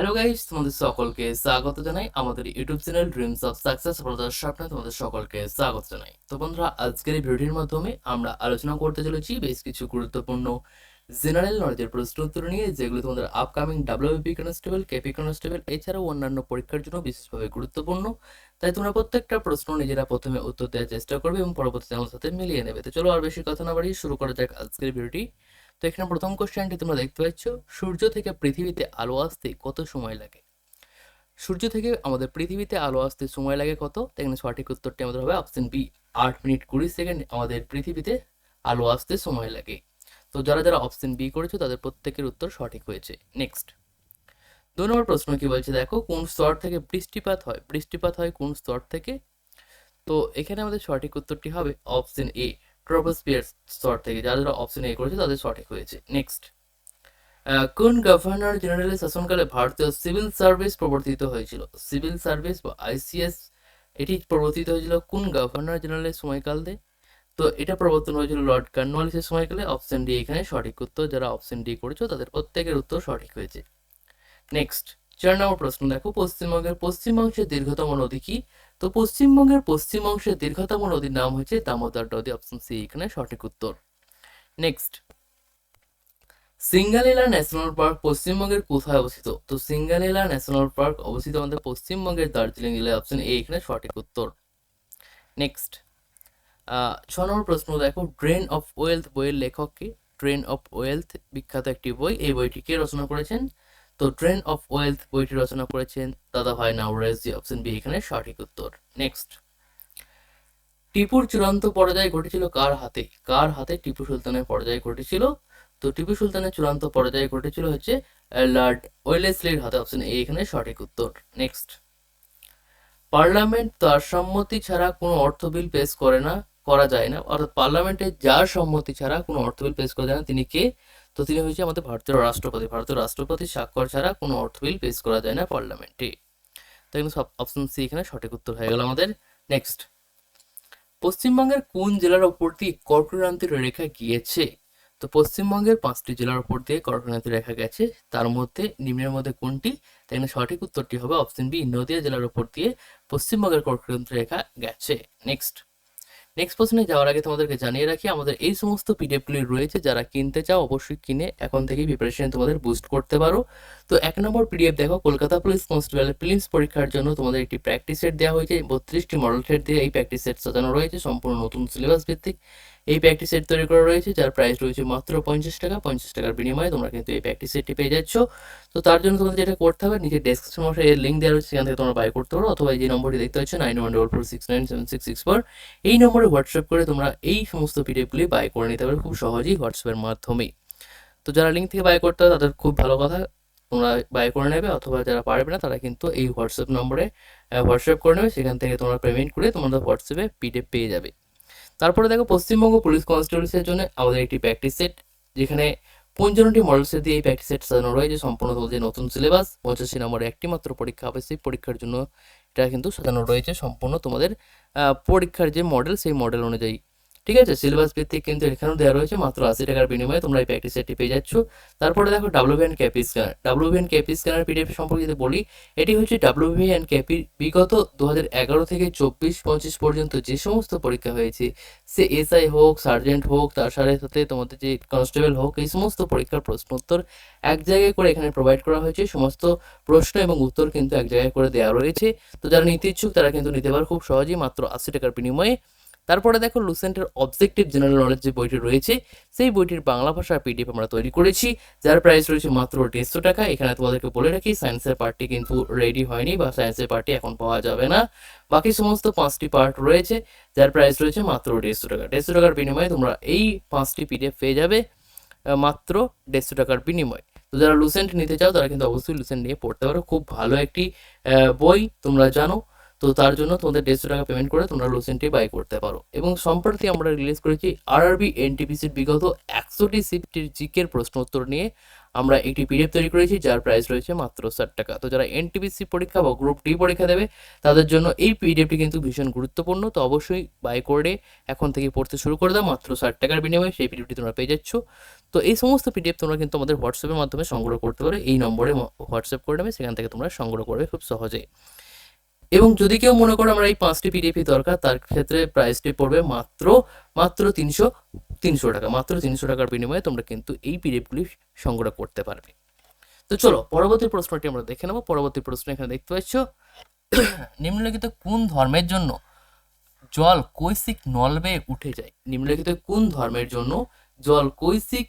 Hello guys তোমাদের সকলকে স্বাগত জানাই আমাদের YouTube channel dreams of success সফলতার স্বপ্নে তোমাদের সকলকে স্বাগত জানাই। তো বন্ধুরা, আজকের এই ভিডিওটির মাধ্যমে আমরা আলোচনা করতে চলেছি বেশ কিছু গুরুত্বপূর্ণ জেনারেল নলেজের প্রশ্ন উত্তর নিয়ে, যেগুলো তোমাদের upcoming WP constable KP constable এছাড়াও অন্যান্য পরীক্ষার জন্য বিশেষভাবে গুরুত্বপূর্ণ। তাই তোমরা প্রত্যেকটা প্রশ্ন নিজেরা প্রথমে উত্তর দেওয়ার চেষ্টা করবে এবং পরবর্তীতে আমার সাথে মিলিয়ে নেবে। তো চলো আর বেশি কথা না বাড়িয়ে শুরু করা যাক আজকের ভিডিওটি। তো এখানে প্রথম কোশ্চেনটি তোমরা দেখতে পাচ্ছ, সূর্য থেকে পৃথিবীতে আলো আসতে কত সময় লাগে? সূর্য থেকে আমাদের পৃথিবীতে আলো আসতে সময় লাগে কত? এখানে সঠিক উত্তরটি আমাদের হবে অপশন বি আট মিনিট কুড়ি সেকেন্ড আমাদের পৃথিবীতে আলো আসতে সময় লাগে। তো যারা যারা অপশন বি করেছ, তাদের প্রত্যেকের উত্তর সঠিক হয়েছে। নেক্সট দু নম্বর প্রশ্ন কি বলছে? দেখো, কোন স্তর থেকে বৃষ্টিপাত হয়? বৃষ্টিপাত হয় কোন স্তর থেকে? তো এখানে আমাদের সঠিক উত্তরটি হবে অপশন এ ট্রোপোস্ফিয়ার স্তর থেকে যারা অপশন এ করেছে তাদের সঠিক হয়েছে। নেক্সট কোন গভর্নর জেনারেলের শাসনকালে ভারতীয় সিভিল সার্ভিস প্রবর্তিত হয়েছিল? সিভিল সার্ভিস বা আইসিএস এটি প্রবর্তিত হয়েছিল কোন গভর্নর জেনারেলের সময়কালে তো এটা প্রবর্তন হয়েছিল লর্ড কর্নওয়ালিসের সময়কালে। অপশন ডি এখানে সঠিক উত্তর, যারা অপশন ডি করেছ তাদের প্রত্যেকের উত্তর সঠিক হয়েছে। নেক্সট চার নম্বর প্রশ্ন দেখো। পশ্চিমবঙ্গের পশ্চিমাংশের দীর্ঘতম নদী কি? তো পশ্চিমবঙ্গের পশ্চিম অংশের দীর্ঘতম নদীর নাম হচ্ছে দামোদর নদী অপশন সি এখানে সঠিক উত্তর। নেক্সট সিঙ্গালীলা ন্যাশনাল পার্ক পশ্চিমবঙ্গের কোথায় অবস্থিত? তো সিঙ্গালীলা ন্যাশনাল পার্ক অবস্থিত আমাদের পশ্চিমবঙ্গের দার্জিলিং জেলায় অপশন এ এখানে সঠিক উত্তর। নেক্সট ছ নম্বর প্রশ্ন দেখো ড্রেন অফ ওয়েলথ বইয়ের লেখক কে? ট্রেন অফ ওয়েলথ বিখ্যাত একটি বই, এই বইটি কে রচনা করেছেন তো ট্রেন অফ ওয়েলথ বইটি রচনা করেছেন দাদা ভাই নাওরেজি অপশন বি এখানে সঠিক উত্তর। নেক্সট টিপুর চূড়ান্ত পরাজয় ঘটেছিল কার হাতে? কার হাতে টিপু সুলতানের পরাজয় ঘটেছিল? তো টিপু সুলতানের চূড়ান্ত পরাজয় ঘটেছিল হচ্ছে লর্ড ওয়েলেসলির হাতে অপশন এ এখানে সঠিক উত্তর। নেক্সট পার্লামেন্ট তার সম্মতি ছাড়া কোনো অর্থ বিল পেশ করে না, করা যায় না। অর্থাৎ পার্লামেন্টে যার সম্মতি ছাড়া কোনো অর্থ বিল পেশ করা যায় না, তিনি কে? তো তিনি হয়েছে আমাদের ভারতীয় রাষ্ট্রপতি। ভারতীয় রাষ্ট্রপতির স্বাক্ষর ছাড়া কোনো অর্থ বিল পেশ করা যায় না পার্লামেন্টে। তো এখানে সব অপশন সি এখানে সঠিক উত্তর হয়ে গেল আমাদের। নেক্সট পশ্চিমবঙ্গের কোন জেলার ওপর দিয়ে কর্কক্রান্তির রেখা গিয়েছে? তো পশ্চিমবঙ্গের পাঁচটি জেলার ওপর দিয়ে কর্কক্রান্তির রেখা গেছে। তার মধ্যে, নিম্নের মধ্যে কোনটি? তাই সঠিক উত্তরটি হবে অপশন বি নদিয়া জেলার ওপর দিয়ে পশ্চিমবঙ্গের কর্কক্রান্তির রেখা গেছে। নেক্সট নেক্সট প্রশ্নে যাওয়ার আগে তোমাদেরকে জানিয়ে রাখি, আমাদের এই সমস্ত পিডিএফগুলি রয়েছে। যারা কিনতে চাও, অবশ্যই কিনে এখন থেকেই প্রিপারেশন তোমাদের বুস্ট করতে পারো। তো এক নম্বর পিডিএফ দেখো, কলকাতা পুলিশ কনস্টেবল প্রিলিমস পরীক্ষার জন্য তোমাদের একটি প্র্যাকটিস সেট দেওয়া হয়েছে। বত্রিশটি মডেল সেট দিয়ে এই প্র্যাকটিস সেট সাজানো রয়েছে, সম্পূর্ণ নতুন সিলেবাস ভিত্তিক। এই প্র্যাকটিস সেট তৈরি করা রয়েছে, যার প্রাইস রয়েছে মাত্র পঞ্চাশ টাকা। পঞ্চাশ টাকার বিনিময়ে তোমরা কিন্তু এই প্র্যাকটিস সেটটি পেয়ে যাচ্ছ। তো তার জন্য তোমাদের যেটা করতে হবে নিজের ডেসক্রিপশন বক্সে এর লিঙ্ক দেওয়া রয়েছে, সেখান থেকে তোমরা বাই করতে পারো। অথবা যে নম্বরটি দেখতে পাচ্ছ nine one double four six nine seven six six four এই নম্বরে হোয়াটসঅ্যাপ করে তোমরা এই সমস্ত পিডিএফগুলি বাই করে নিতে পারো খুব সহজেই হোয়াটসঅ্যাপের মাধ্যমে তো যারা লিঙ্ক থেকে বাই করতে হবে তাদের খুব ভালো কথা। তোমরা বাই করে নেবে অথবা যারা পারবে না, তারা কিন্তু এই হোয়াটসঅ্যাপ নম্বরে হোয়াটসঅ্যাপ করে নেবে। সেখান থেকে তোমরা পেমেন্ট করে তোমাদের হোয়াটসঅ্যাপে পিডিএফ পেয়ে যাবে। তারপরে দেখো, পশ্চিমবঙ্গ পুলিশ কনস্টেবলসের জন্য আমাদের একটি প্র্যাকটিস সেট যেখানে পঞ্চান্নটি মডেল সেট দিয়ে এই প্র্যাকটিস সেট সাজানো রয়েছে। সম্পূর্ণ তোমাদের নতুন সিলেবাস পঞ্চাশি নম্বরে একটি মাত্র পরীক্ষা হবে সেই পরীক্ষার জন্য এটা কিন্তু সাজানো রয়েছে। সম্পূর্ণ তোমাদের পরীক্ষার যে মডেল সেই মডেল অনুযায়ী ঠিক আছে? সিলেবাস ভিত্তিক কিন্তু এখানেও দেওয়া রয়েছে মাত্র আশি টাকার বিনিময়ে তোমরা এই প্র্যাকটিস সেটটি পেয়ে যাচ্ছ। তারপরে দেখো ডাব্লিউভিএন ক্যাপি স্ক্যানার ডাব্লিউভিএন ক্যাপি স্ক্যানার পিডিএফ সম্পর্কে যদি বলি, এটি হচ্ছে ডাব্লিউভিএন ক্যাপি বিগত দু এগারো থেকে চব্বিশ পঁচিশ পর্যন্ত যে সমস্ত পরীক্ষা হয়েছে, সে এসআই হোক সার্জেন্ট হোক, তার সাথে সাথে তোমাদের যে কনস্টেবল হোক, এই সমস্ত পরীক্ষার প্রশ্নোত্তর এক জায়গায় করে এখানে প্রোভাইড করা হয়েছে। সমস্ত প্রশ্ন এবং উত্তর কিন্তু এক জায়গায় করে দেওয়া রয়েছে। তো যারা নিতে ইচ্ছুক তারা কিন্তু নিতে পারে খুব সহজেই, মাত্র আশি টাকার বিনিময়ে। তারপরে দেখো লুসেন্টের অবজেক্টিভ জেনারেল নলেজ যে বইটি রয়েছে, সেই বইটির বাংলা ভাষার পিডিএফ আমরা তৈরি করেছি, যার প্রাইস রয়েছে মাত্র দেড়শো টাকা। এখানে তোমাদেরকে বলে রাখি সায়েন্সের পার্টটি কিন্তু রেডি হয়নি বা সায়েন্সের পার্টটি এখন পাওয়া যাবে না। বাকি সমস্ত পাঁচটি পার্ট রয়েছে, যার প্রাইস রয়েছে মাত্র দেড়শো টাকা। দেড়শো টাকার বিনিময়ে তোমরা এই পাঁচটি পিডিএফ পেয়ে যাবে মাত্র দেড়শো টাকার বিনিময়ে। তো যারা লুসেন্ট নিতে চাও, তারা কিন্তু অবশ্যই লুসেন্ট নিয়ে পড়তে পারো। খুব ভালো একটি বই, তোমরা জানো। তো তার জন্য তোমাদের দেড়শো টাকা পেমেন্ট করে তোমরা লোসেনটি বাই করতে পারো। এবং সম্প্রতি আমরা রিলিজ করেছি আর আরআরবি এনটিপিসির বিগত একশোটি সিফটির জিকের প্রশ্ন উত্তর নিয়ে আমরা একটি পিডিএফ তৈরি করেছি, যার প্রাইস রয়েছে মাত্র ষাট টাকা। তো যারা এনটিপিসি পরীক্ষা বা গ্রুপ ডি পরীক্ষা দেবে, তাদের জন্য এই পিডিএফটি কিন্তু ভীষণ গুরুত্বপূর্ণ। তো অবশ্যই বাই করে এখন থেকে পড়তে শুরু করে দাও, মাত্র ষাট টাকার বিনিময়ে সেই পিডিএফটি তোমরা পেয়ে যাচ্ছ। তো এই সমস্ত পিডিএফ তোমরা কিন্তু আমাদের হোয়াটসঅ্যাপের মাধ্যমে সংগ্রহ করতে পারো। এই নম্বরে হোয়াটসঅ্যাপ করে নেবে, সেখান থেকে তোমরা সংগ্রহ করবে খুব সহজেই। এবং যদি কেউ মনে করো আমরা এই পাঁচটি পিডিএফই দরকার, তার ক্ষেত্রে প্রাইসটি পড়বে মাত্র মাত্র তিনশো তিনশো টাকা, মাত্র তিনশো টাকার বিনিময়ে তোমরা কিন্তু এই পিডিএফগুলি সংগ্রহ করতে পারবে। তো চলো, পরবর্তী প্রশ্নটি আমরা দেখে নেব। পরবর্তী প্রশ্ন এখানে দেখতে পাচ্ছ, নিম্নলিখিত কোন ধর্মের জন্য জল কৈশিক নল বেয়ে উঠে যায়? নিম্নলিখিত কোন ধর্মের জন্য জল কৈশিক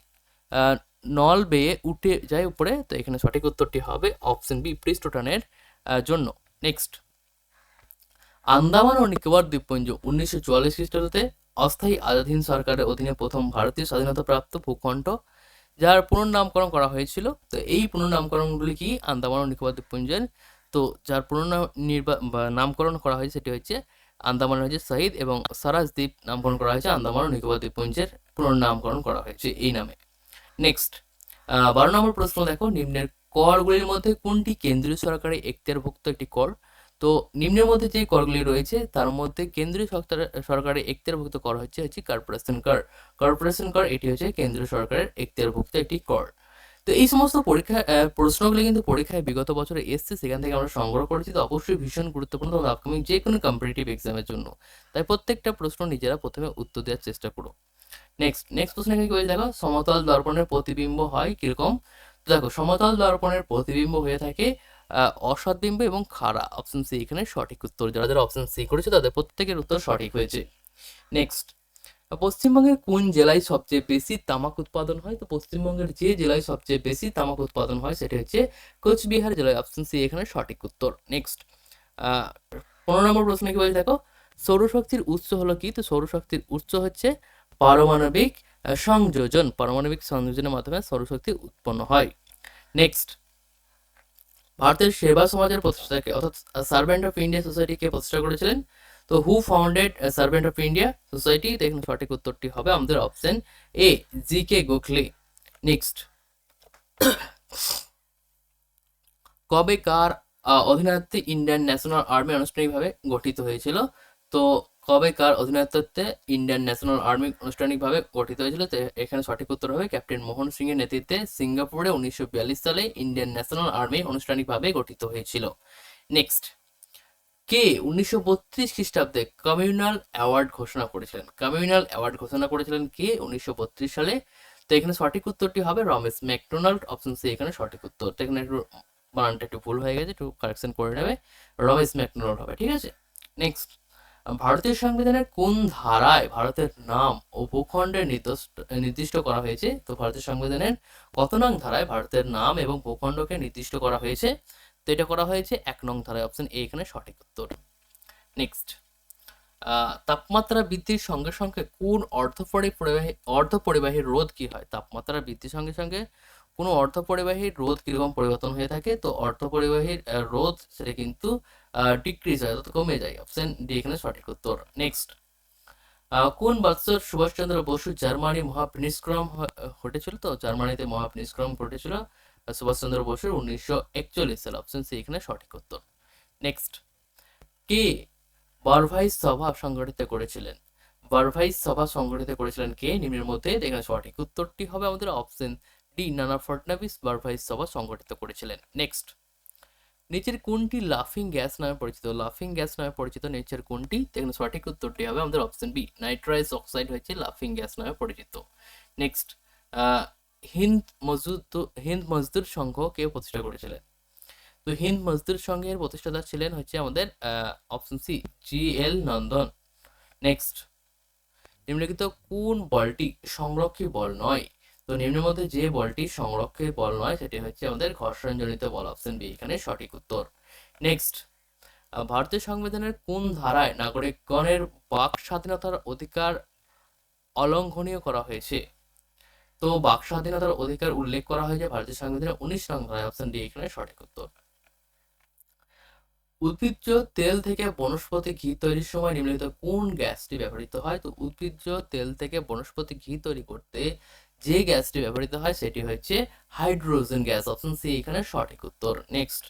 নল বেয়ে উঠে যায় উপরে? তো এখানে সঠিক উত্তরটি হবে অপশন বি, পৃষ্ঠটানের জন্য। নেক্সট আন্দামান ও নিকোবর দ্বীপপুঞ্জ উনিশশো চুয়াল্লিশ খ্রিস্টাব্দে অস্থায়ী আজাদহীন সরকারের অধীনে প্রথম ভারতীয় স্বাধীনতাপ্রাপ্ত ভূখণ্ড, যার পুনর্নামকরণ করা হয়েছিল। তো এই পুনর্নামকরণগুলি কি? আন্দামান ও নিকোবর দ্বীপপুঞ্জের। তো যার পুনর্নাম নির্বা নামকরণ করা হয়েছে, সেটি হচ্ছে আন্দামান হচ্ছে শহীদ এবং সারাজ দ্বীপ নামকরণ করা হয়েছে, আন্দামান ও নিকোবর দ্বীপপুঞ্জের পুনর্নামকরণ করা হয়েছে এই নামে। নেক্সট বারো নম্বর প্রশ্ন দেখো। নিম্নের করগুলির মধ্যে কোনটি কেন্দ্রীয় সরকারের এখতিয়ারভুক্ত একটি কর? তো নিম্নের মধ্যে যে করগুলি রয়েছে, তার মধ্যে কেন্দ্রীয় সরকার- সরকারের এখতিয়ারভুক্ত কর হচ্ছে হচ্ছে কর্পোরেশন কর। কর্পোরেশন কর, এটি হচ্ছে কেন্দ্রীয় সরকারের এখতিয়ারভুক্ত একটি কর। তো এই সমস্ত পরীক্ষা প্রশ্নগুলি কিন্তু পরীক্ষায় বিগত বছরে এসছে, সেখান থেকে আমরা সংগ্রহ করেছি। তো অবশ্যই ভীষণ গুরুত্বপূর্ণ এবং আপকামিং যে কোনো কম্পিটিটিভ এক্সামের জন্য। তাই প্রত্যেকটা প্রশ্ন নিজেরা প্রথমে উত্তর দেওয়ার চেষ্টা করো নেক্সট নেক্সট প্রশ্ন এখানে কি বলছে? দেখো, সমতল দর্পণের প্রতিবিম্ব হয় কীরকম? দেখো, সমতল দর্পণের প্রতিবিম্ব হয়ে থাকে আহ, অসৎবিম্ব এবং খাড়া। অপশন সি এখানে সঠিক উত্তর। যারা যারা অপশন সি করেছে তাদের প্রত্যেকের উত্তর সঠিক হয়েছে। নেক্সট পশ্চিমবঙ্গের কোন জেলায় সবচেয়ে বেশি তামাক উৎপাদন হয়? তো পশ্চিমবঙ্গের যে জেলায় সবচেয়ে বেশি তামাক উৎপাদন হয় সেটা হচ্ছে কোচবিহার জেলায়। অপশন সি এখানে সঠিক উত্তর। নেক্সট পনেরো নম্বর প্রশ্ন কি বলছে? দেখো সৌরশক্তির উৎস হলো কি? তো সৌরশক্তির উৎস হচ্ছে পারমাণবিক সংযোজন। পারমাণবিক সংযোজনের মাধ্যমে সৌরশক্তি উৎপন্ন হয়। নেক্সট ভারতের সেবা সমাজের প্রতিষ্ঠাতাকে, অর্থাৎ সার্ভেন্ট অফ ইন্ডিয়া সোসাইটিকে প্রতিষ্ঠা করেছিলেন। তো who founded Servant of India Society তো এখানে সঠিক উত্তরটি হবে আমাদের option A G K Gokhale next কবে কার অধিনায়ত্বে ইন্ডিয়ান ন্যাশনাল আর্মি আনুষ্ঠানিকভাবে গঠিত হয়েছিল? তো কবে কার অধিনায়ত্বে ইন্ডিয়ান ন্যাশনাল আর্মি আনুষ্ঠানিকভাবে গঠিত হয়েছিল এখানে সঠিক উত্তর হবে ক্যাপ্টেন মোহন সিং এর নেতৃত্বে সিঙ্গাপুরে উনিশশো বিয়াল্লিশ সালে ইন্ডিয়ান ন্যাশনাল আর্মি আনুষ্ঠানিকভাবে গঠিত হয়েছিল। নেক্সট কে উনিশশো বত্রিশ খ্রিস্টাব্দে কমিউনাল অ্যাওয়ার্ড ঘোষণা করেছিলেন? কমিউনাল অ্যাওয়ার্ড ঘোষণা করেছিলেন কে উনিশশো বত্রিশ সালে? তো এখানে সঠিক উত্তরটি হবে রমেশ ম্যাকডোনাল্ড অপশন সি এখানে সঠিক উত্তর। তো এখানে একটু বানানটা একটু ভুল হয়ে গেছে, একটু কারেকশন করে নেবে। রমেশ ম্যাকডোনাল্ড হবে, ঠিক আছে? নেক্সট ভারতীয় সংবিধানের কোন ধারায় ভারতের নাম ও ভূখণ্ডের নির্দিষ্ট করা হয়েছে? তো ভারতীয় সংবিধানের কত নং ধারায় ভারতের নাম এবং ভূখণ্ডকে নির্দিষ্ট করা হয়েছে? তো এটা করা হয়েছে এক নং ধারায় অপশন এ এখানে সঠিক উত্তর। নেক্সট তাপমাত্রা বৃদ্ধির সঙ্গে সঙ্গে কোন অর্ধ পরিবাহী অর্ধ পরিবাহী রোধ কি হয়? তাপমাত্রা বৃদ্ধির সঙ্গে সঙ্গে কোনো অর্ধ পরিবাহীর রোধ কীরকম পরিবর্তন হয়ে থাকে? তো অর্ধ পরিবাহীর আহ, রোধ সেটা কিন্তু ডিক্রিজ হয়, অর্থাৎ কমে যায়। অপশন ডি এখানে সঠিক উত্তর। নেক্সট কোন বৎসর সুভাষচন্দ্র বসু জার্মানি মহাপনিষ্ক্রম ঘটেছিল তো? জার্মানিতে মহাপনিষ্ক্রম ঘটেছিল সুভাষচন্দ্র বসুর উনিশশো একচল্লিশ সালে। অপশন সি এখানে সঠিক উত্তর। নেক্সট কে বারভাইস সভা সংগঠিত করেছিলেন? বারভাইস সভা সংগঠিত করেছিলেন কে? নিম্নের মধ্যে এখানে সঠিক উত্তরটি হবে আমাদের অপশন ডি নানা ফডনাভিস বারভাইস সভা সংগঠিত করেছিলেন। নেক্সট নিচের কোনটি লাফিং গ্যাস নামে পরিচিত? লাফিং গ্যাস নামে পরিচিত নিচের কোনটি? এখানে সঠিক উত্তরটি হবে আমাদের অপশন বি নাইট্রাইজ অক্সাইড হচ্ছে লাফিং গ্যাস নামে পরিচিত। নেক্সট হিন্দ মজদুর হিন্দ মজদুর সংঘ কে প্রতিষ্ঠা করেছিলেন? তো হিন্দ মজদুর সংঘের প্রতিষ্ঠাতা ছিলেন হচ্ছে আমাদের option C G L Nandan. Next নিম্নলিখিত কোন বলটি সংরক্ষী বল নয়? তো নিম্নের মধ্যে যে বলটি সংরক্ষী বল নয়, সেটি হচ্ছে আমাদের ঘর্ষণজনিত বল অপশন বি এখানে সঠিক উত্তর। নেক্সট ভারতীয় সংবিধানের কোন ধারায় নাগরিকগণের বাক স্বাধীনতার অধিকার অলঙ্ঘনীয় করা হয়েছে? তো বাক স্বাধীনতার অধিকার উল্লেখ করা হয়েছে ভারতীয় সংবিধানের উনিশ নং ধারায় অপশন ডি এখানে সঠিক উত্তর। উদ্ভিজ্জ তেল থেকে বনস্পতি ঘি তৈরির সময় নিম্নলিখিত কোন গ্যাসটি ব্যবহৃত হয়? তো উদ্ভিজ্জ তেল থেকে বনস্পতি ঘি তৈরি করতে যে গ্যাসটি ব্যবহৃত হয় সেটি হচ্ছে হাইড্রোজেন গ্যাস, অপশন সি এখানে সঠিক উত্তর। নেক্সট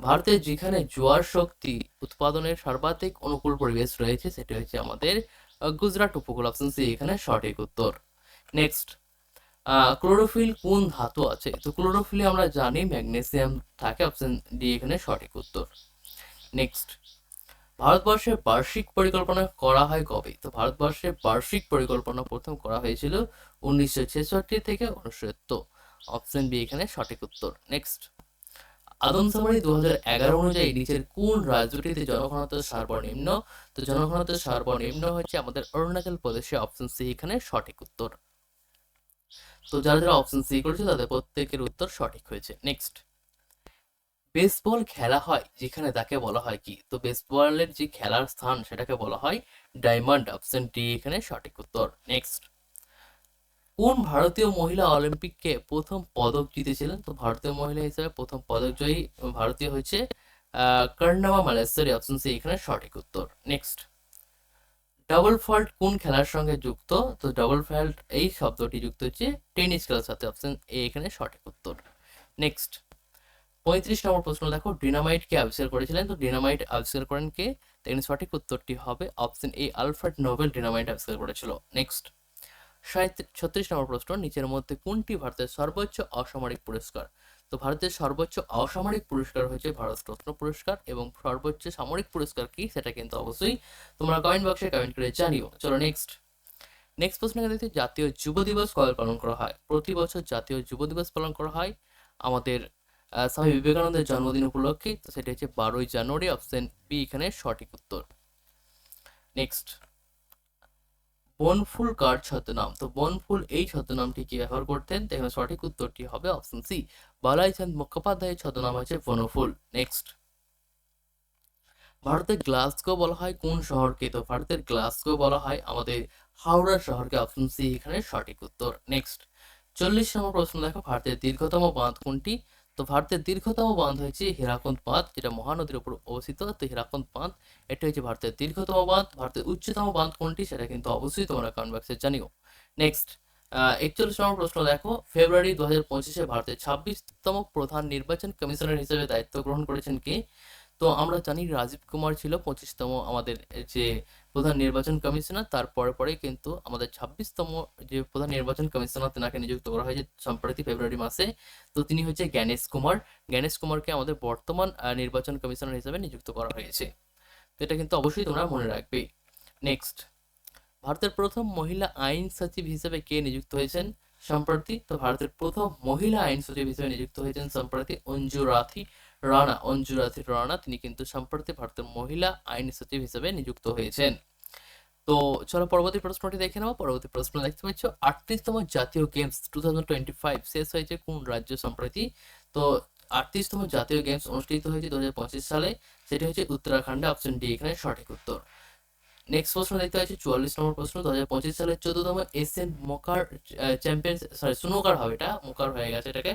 ভারতে যেখানে জোয়ার শক্তি উৎপাদনের সর্বাধিক অনুকূল পরিবেশ রয়েছে সেটি হচ্ছে আমাদের গুজরাট উপকূল, অপশন সি এখানে সঠিক উত্তর। নেক্সট ক্লোরোফিল কোন ধাতু আছে? তো ক্লোরোফিলে আমরা জানি ম্যাগনেসিয়াম থাকে, অপশন ডি এখানে সঠিক উত্তর। নেক্সট ভারতবর্ষের বার্ষিক পরিকল্পনা করা হয় কবে? তো ভারতবর্ষের বার্ষিক পরিকল্পনা প্রথম করা হয়েছিল উনিশশো ছেষট্টি থেকে উনসত্তর অপশন বি এখানে সঠিক উত্তর। নেক্সট আদমশুমারি দু হাজার এগারো অনুযায়ী নিচের কোন রাজ্যটিতে জনঘনত্ব সর্বনিম্ন? তো জনঘনত্ব সর্বনিম্ন হচ্ছে আমাদের অরুণাচল প্রদেশে অপশন সি এখানে সঠিক উত্তর। তো যারা যারা অপশন সি করেছে তাদের প্রত্যেকের উত্তর সঠিক হয়েছে। নেক্সট বেসবল খেলা হয়, যেখানে তাকে বলা হয় কি? তো বেসবলের যে খেলার স্থান, সেটাকে বলা হয় ডায়মন্ড অপশন ডি এখানে সঠিক উত্তর। নেক্সট কোন ভারতীয় মহিলা অলিম্পিককে প্রথম পদক জিতেছিলেন? তো ভারতীয় মহিলা হিসেবে প্রথম পদক জয়ী ভারতীয় হয়েছে কর্ণামা মালেশ্বরী অপশন সি এখানে সঠিক উত্তর। নেক্সট ডাবল ফল্ট কোন খেলার সঙ্গে যুক্ত? তো ডাবল ফল্ট এই শব্দটি যুক্ত হচ্ছে টেনিস খেলার সাথে অপশন এ এখানে সঠিক উত্তর। নেক্সট পঁয়ত্রিশ নম্বর প্রশ্ন, দেখো ডিনামাইট কে আবিষ্কার করেছিলেন, তো ডিনামাইট আবিষ্কার করেন কে? তো এখানে সঠিক উত্তরটি হবে option A Alfred Nobel dynamite আবিষ্কার করেছিল। নেক্সট ছত্রিশ নম্বর প্রশ্ন, নিচের মধ্যে কোনটি ভারতের সর্বোচ্চ অসামরিক পুরস্কার? তো ভারতের সর্বোচ্চ অসামরিক পুরস্কার হয়েছে ভারত রত্ন পুরস্কার, এবং সর্বোচ্চ সামরিক পুরস্কার কি? সেটা কিন্তু অবশ্যই তোমরা কমেন্ট বক্সে কমেন্ট করে জানিও। চলো নেক্সট নেক্সট প্রশ্ন দেখতে জাতীয় যুব দিবস কবে পালন করা হয়? প্রতি বছর জাতীয় যুব দিবস পালন করা হয় আমাদের স্বামী বিবেকানন্দের জন্মদিন উপলক্ষে, তো সেটা হচ্ছে বারোই জানুয়ারি, অপশন বি এখানে সঠিক উত্তর। নেক্সট বনফুল কার ছদ্মনাম? তো বনফুল এই ছদ্মনামটি কি ব্যবহার করতেন? এখানে সঠিক উত্তরটি হবে অপশন সি বালাইচাঁদ মুখোপাধ্যায়ের ছদ্মনাম হচ্ছে বনফুল। নেক্সট ভারতের গ্লাসগো বলা হয় কোন শহরকে? তো ভারতের গ্লাসগো বলা হয় আমাদের হাওড়া শহরকে। অপশন সি এখানে সঠিক উত্তর। নেক্সট চল্লিশ নম্বর প্রশ্ন দেখো, ভারতের দীর্ঘতম বাঁধ কোনটি? তো ভারতের দীর্ঘতম বাঁধ হয়েছে হীরাকুন্দ বাঁধ, যেটা মহানদীর উপর অবস্থিত। তো হীরাকুন্দ বাঁধ, এটা হচ্ছে ভারতের দীর্ঘতম বাঁধ। ভারতের উচ্চতম বাঁধ কোনটি, সেটা কিন্তু অবশ্যই তোমরা কমেন্ট বক্সে জানিও। নেক্সট একচল্লিশ নম্বর প্রশ্ন দেখো। ফেব্রুয়ারি দু হাজার পঁচিশে ভারতের ছাব্বিশতম প্রধান নির্বাচন কমিশনার হিসেবে দায়িত্ব গ্রহণ করেছেন কে? তো আমরা জানি রাজীব কুমার ছিল, পঁচিশতম আমাদের যে প্রধান নির্বাচন কমিশনার তারপরে পরে কিন্তু আমাদের ছাব্বিশতম যে প্রধান নির্বাচন কমিশনার তেনাকে নিযুক্ত করা হয়েছে সম্প্রতি ফেব্রুয়ারি মাসে। তো তিনি হচ্ছে জ্ঞানেশ কুমার। জ্ঞানেশ কুমারকে আমাদের বর্তমান নির্বাচন কমিশনার হিসেবে নিযুক্ত করা হয়েছে। তো এটা কিন্তু অবশ্যই তোমরা মনে রাখবে। নেক্সট ভারতের প্রথম মহিলা আইন সচিব হিসেবে কে নিযুক্ত হয়েছেন সম্প্রতি? তো ভারতের প্রথম মহিলা আইন সচিব হিসেবে নিযুক্ত হয়েছেন সম্প্রতি অঞ্জু রাথি। রানা অঞ্জু রাথি রানা তিনি কিন্তু সম্প্রতি ভারতের মহিলা আইন সচিব হিসেবে নিযুক্ত হয়েছেন। তো চলো পরবর্তী প্রশ্নটি দেখে নেব। পরবর্তী প্রশ্ন দেখতে পাচ্ছ আটত্রিশতম জাতীয় games two thousand twenty five শেষ হয়েছে কোন রাজ্য সম্প্রতি? তো আটত্রিশতম জাতীয় গেমস অনুষ্ঠিত হয়েছে দু পঁচিশ সালে সেটি হচ্ছে উত্তরাখণ্ডে অপশন ডি এখানে সঠিক উত্তর। নেক্সট প্রশ্ন দেখতে পাচ্ছি, চুয়াল্লিশ নম্বর প্রশ্ন দু হাজার পঁচিশ সালের চোদ্দতম এশিয়ান মোকার চ্যাম্পিয়ন সরি সুনোকার হবে এটা মোকার হয়ে গেছে এটাকে।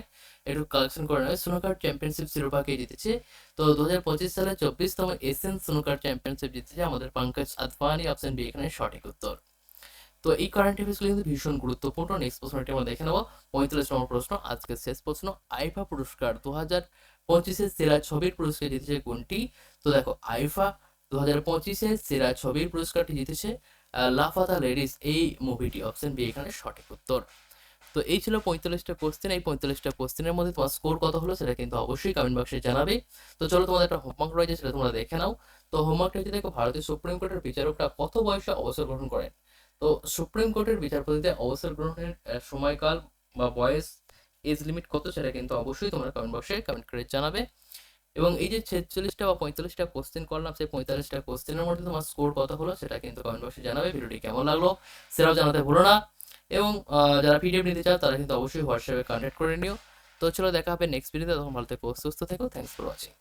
একটু কালেকশন করে নেবে সুনোকার চ্যাম্পিয়নশিপ শিরোপাকে জিতেছে। তো দু হাজার পঁচিশ সালে চব্বিশতম এশিয়ান সুনোকার চ্যাম্পিয়নশিপ জিতেছে আমাদের পঙ্কজ আদভানি অপশন বি এখানে সঠিক উত্তর। তো এই কারেন্ট অ্যাফেয়ার্সগুলো কিন্তু ভীষণ গুরুত্বপূর্ণ। নেক্সট প্রশ্নটি আমরা দেখে নেব, পঁয়তাল্লিশ নম্বর প্রশ্ন, আজকের শেষ প্রশ্ন, আইফা পুরস্কার দু হাজার পঁচিশের সেরা ছবির পুরস্কার জিতেছে কোনটি? তো দেখো, আইফা দু হাজার পঁচিশে সেরা ছবির পুরস্কারটি জিতেছে লাফাতা লেডিস। এই মুভিটি অপশন বি এখানে সঠিক উত্তর। তো এই ছিল পঁয়তাল্লিশটা কোশ্চেন এই পঁয়তাল্লিশটা কোশ্চেনের মধ্যে তোমার স্কোর কত হলো সেটা কিন্তু অবশ্যই কমেন্ট বক্সে জানাবে। তো চলো তোমাদের একটা হোমওয়ার্ক রয়েছে সেটা তোমরা দেখে নাও। তো হোমওয়ার্কটা হচ্ছে দেখো, ভারতীয় সুপ্রিম কোর্টের বিচারকরা কত বয়সে অবসর গ্রহণ করেন? তো সুপ্রিম কোর্টের বিচারপতিদের অবসর গ্রহণের সময়কাল বা বয়স এজ লিমিট কত সেটা কিন্তু অবশ্যই তোমরা কমেন্ট বক্সে কমেন্ট করে জানাবে। এবং এই যে ছেচল্লিশটা বা পঁয়তাল্লিশটা কোশ্চেন করলাম, সেই পঁয়তাল্লিশটা কোশ্চেনের মধ্যে তোমার স্কোর কত হলো সেটা কিন্তু কমেন্ট বক্সে জানাবে। ভিডিওটি কেমন লাগল সেটাও জানাতে ভুলো না। এবং যারা পিডিএফ নিতে চাও তারা কিন্তু অবশ্যই হোয়াটসঅ্যাপে কন্ট্যাক্ট করে নিও। তো চলো দেখা হবে নেক্সট ভিডিওতে তখন ভালো থেকো, সুস্থ থেকো থ্যাংকস ফর ওয়াচিং